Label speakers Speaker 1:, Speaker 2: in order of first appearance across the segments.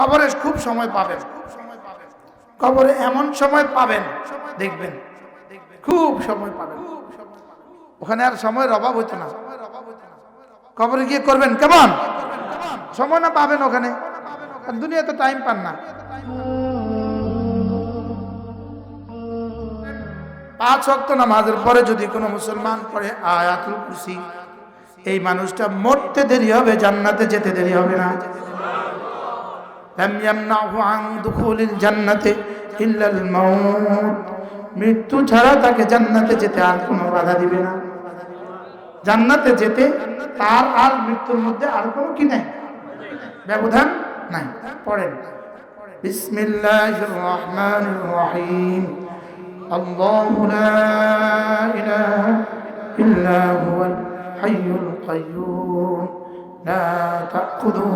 Speaker 1: কবরে খুব সময় পাবেন। কবরে এমন সময় পাবেন, দেখবেন, খুব সময় পাবেন। ওখানে আর সময়ের অভাব হইতো না। কবরে গিয়ে করবেন কেমন? সময় না পাবেন ওখানে। আর দুনিয়াতে টাইম পান না। পাঁচ অক্ত নামাজের পরে যদি কোনো মুসলমান পড়ে আয়াতুল কুরসি, এই মানুষটা মরতে দেরি হবে, জান্নাতে যেতে দেরি হবে না। لم يمنعه عن دخول الجنة إلا الموت মৃত্যু ছাড়া তাকে জান্নাতে যেতে আর কোনো বাধা দিবে না জান্নাতে যেতে তার আর মৃত্যুর মধ্যে আর কোনো কি নাই ব্যবধান নাই পড়েন বিসমিল্লাহির রহমানির রহিম الله لا إله إلا هو الحي القيوم لا تأخذه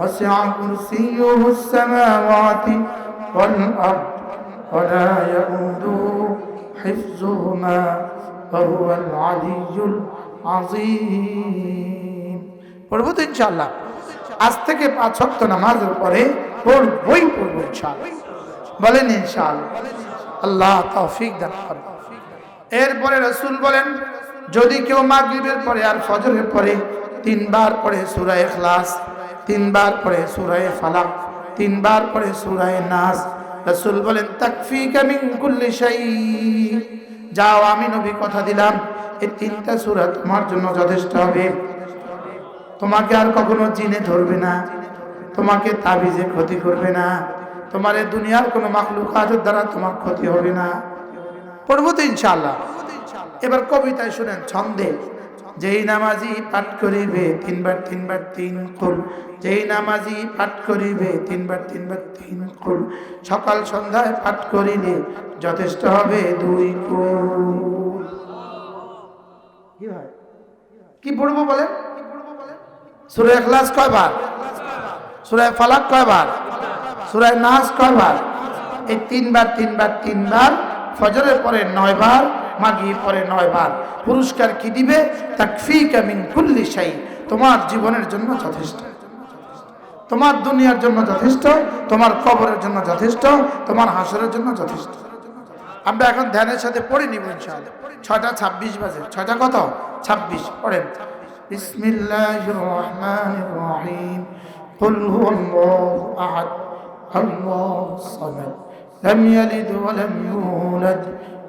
Speaker 1: وسع كرسيه السماوات والأرض ولا يؤوده حفظهما وهو العلي العظيم পড়বো তো ইনশাল্লাহ আজ থেকে পাঁচ ছক্ত নামাজের পরে পড়বই পড়বো ইনশাল্লাহ বলেন ইনশাল্লাহ আল্লাহ তৌফিক দান করেন এরপরে রসুল বলেন যদি কেউ মাগরিবের পরে আর ফজরের পরে তিনবার পরে সুরায় এখলাস তিনবার পরে সুরায় ফালাক, তিনবার পরে সুরায় নাস। রসুল বলেন তাকফি কামিং কুল্লি শাই যাও, আমি নবী, কথা দিলাম। এই তিনটা সুরা তোমার জন্য যথেষ্ট হবে। তোমাকে আর কখনো জিনে ধরবে না। তোমাকে তাবিজে ক্ষতি করবে না। তোমার দুনিয়ার কোনো মাখলুকাতের দ্বারা তোমার ক্ষতি হবে না। পড়ব তো ইনশাল্লাহ এবার কবিতায় শুনেন, ছন্দে। যেই নামাজি পাঠ করিবে, তিনবার তিনবার, তিন কুল। যেই নামাজি পাঠ করিবে, তিনবার তিনবার, তিন কুল। সকাল সন্ধ্যায় পাঠ করিলে যথেষ্ট হবে দুই কুল। কি হয়? কি পড়ব বলে সুরে এখলাস কয়বার? সুরায় ফালাক কয়বার? সুরায় নাস কয়বার? এই তিনবার তিনবার তিনবার ফজরের পরে নয় বার মাগি পরে নয় বার পুরস্কার কি দিবে তাকফি কামিন কুল্লি শাই তোমার জীবনের জন্য যথেষ্ট তোমার দুনিয়ার জন্য যথেষ্ট তোমার কবরের জন্য যথেষ্ট তোমার হাসরের জন্য যথেষ্ট আমরা এখন ধ্যানের সাথে পড়ে নিব ইনশাআল্লাহ ছয়টা ছাব্বিশ বাজে ছয়টা কত ছাব্বিশ পড়েন বিসমিল্লাহ রহমান রহিম قل هو الله أحد الله الصمد لم يلد ولم يولد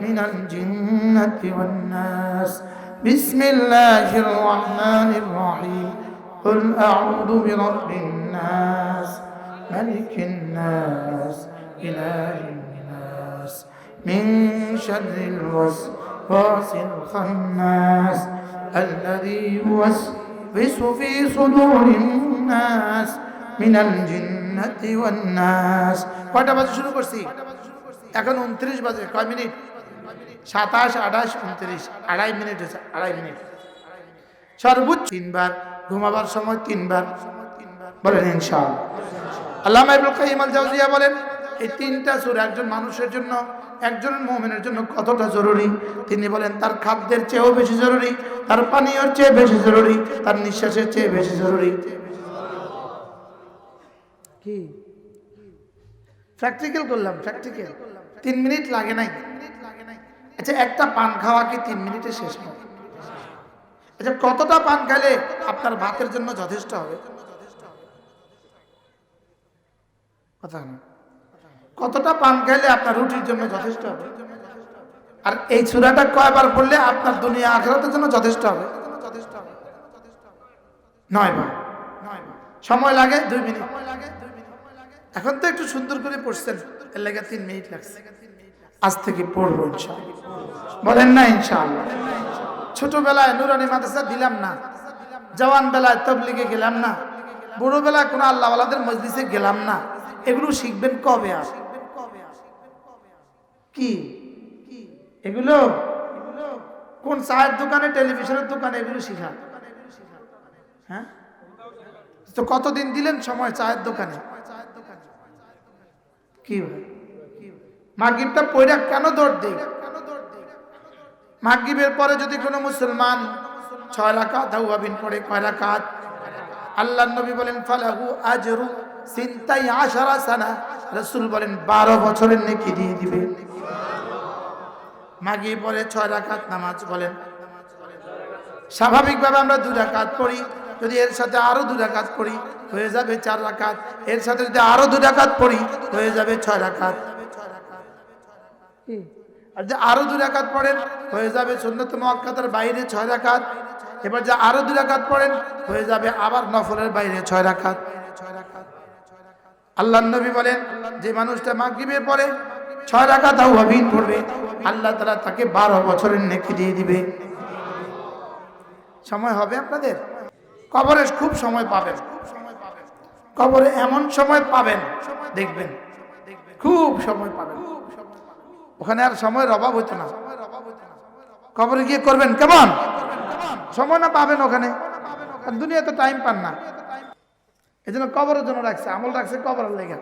Speaker 1: من الجنة والناس بسم الله الرحمن الرحيم قل أعوذ برب الناس ملك الناس إله الناس من شر الوسواس الخناس الذي يوسوس في صدور الناس من الجنة والناس কয়টা বাজে শুরু করছি এখন উনত্রিশ বাজে কয় মিনিট সাতাশ, আঠাশ, উনত্রিশ, আড়াই মিনিট হয়েছে, আড়াই মিনিট। সর্বোচ্চ তিনবার, ঘুমাবার সময় তিনবার, বলেন ইনশাল আল্লাহ ইবুল জাউজিয়া বলেন, এই তিনটা সুর একজন মানুষের জন্য, একজন মোমেনের জন্য কতটা জরুরি? তিনি বলেন, তার খাদ্যের চেয়েও বেশি জরুরি, তার পানীয়র চেয়ে বেশি জরুরি, তার নিঃশ্বাসের চেয়ে বেশি জরুরি। কি? প্র্যাকটিক্যাল করলাম প্র্যাকটিক্যাল তিন মিনিট লাগে নাই? আচ্ছা একটা পান খাওয়া কি তিন মিনিটে শেষ হয়? আচ্ছা কতটা পান খাইলে আপনার ভাতের জন্য যথেষ্ট হবে? কতটা পান খাইলে আপনার রুটির জন্য যথেষ্ট হবে? আর এই চূড়াটা কয়বার পড়লে আপনার দুনিয়া আখেরাতের জন্য যথেষ্ট হবে? নয় বার সময় লাগে দুই মিনিট। এখন তো একটু সুন্দর করে পড়ছেন, এর লাগে তিন মিনিট লাগছে। আজ থেকে পড়ব ইনশাআল্লাহ। বলেন না ইনশাআল্লাহ। ছোটবেলায় নুরানি মাদ্রাসা দিলাম না। জওয়ান বেলায় তবলিগে গেলাম না। বুড়ো বেলায় কোনো আল্লাহওয়ালাদের মসজিদে গেলাম না। এগুলো শিখবেন কবে আর? কি? এগুলো? কোন চায়ের দোকানে, টেলিভিশনের দোকানে এগুলো শিখা? হ্যাঁ? তো কতদিন দিলেন সময় চায়ের দোকানে? কি ভাই? মাগিবটা পয়রা কেন দৌড় দেই? মাগিবের পরে যদি কোনো মুসলমান ছয় রাকাত আউয়াবিন পড়ে, কয় রাকাত? আল্লাহ নবী বলেন, ফালাহু আজরু সিনতাই আশারা সানা। রাসূল বলেন 12 বছরের নেকি দিয়ে দিবে। মাগি পরে ছয় রাকাত নামাজ বলেন। স্বাভাবিকভাবে আমরা দুই রাকাত পড়ি, যদি এর সাথে আরও দুই রাকাত পড়ি, হয়ে যাবে চার রাকাত। এর সাথে যদি আরও দুই রাকাত পড়ি, হয়ে যাবে ছয় রাকাত। আর যে আরও দুই রাকাত পড়েন হয়ে যাবে সুন্নত মক্কাতের বাইরে ছয় রাখাত এবার যা আরও দুই রাখাত পড়েন, হয়ে যাবে আবার নফলের বাইরে ছয় রাখাত আল্লাহ নবী বলেন, যে মানুষটা মাগরিবের পরে ছয় রাকাত আউয়াবিন পড়বে, আল্লাহ তাআলা তাকে বারো বছরের নেকি দিয়ে দিবে। সময় হবে আপনাদের? কবরে খুব সময় পাবেন। কবরে এমন সময় পাবেন, দেখবেন, খুব সময় পাবেন। ওখানে আর সময়ের অভাব হতো না। কবরে গিয়ে করবেন, কেমন? সময় না পাবেন ওখানে। দুনিয়া তো টাইম পান না। এই জন্য কবরের জন্য রাখছে, আমল রাখছে কবরের লেগে।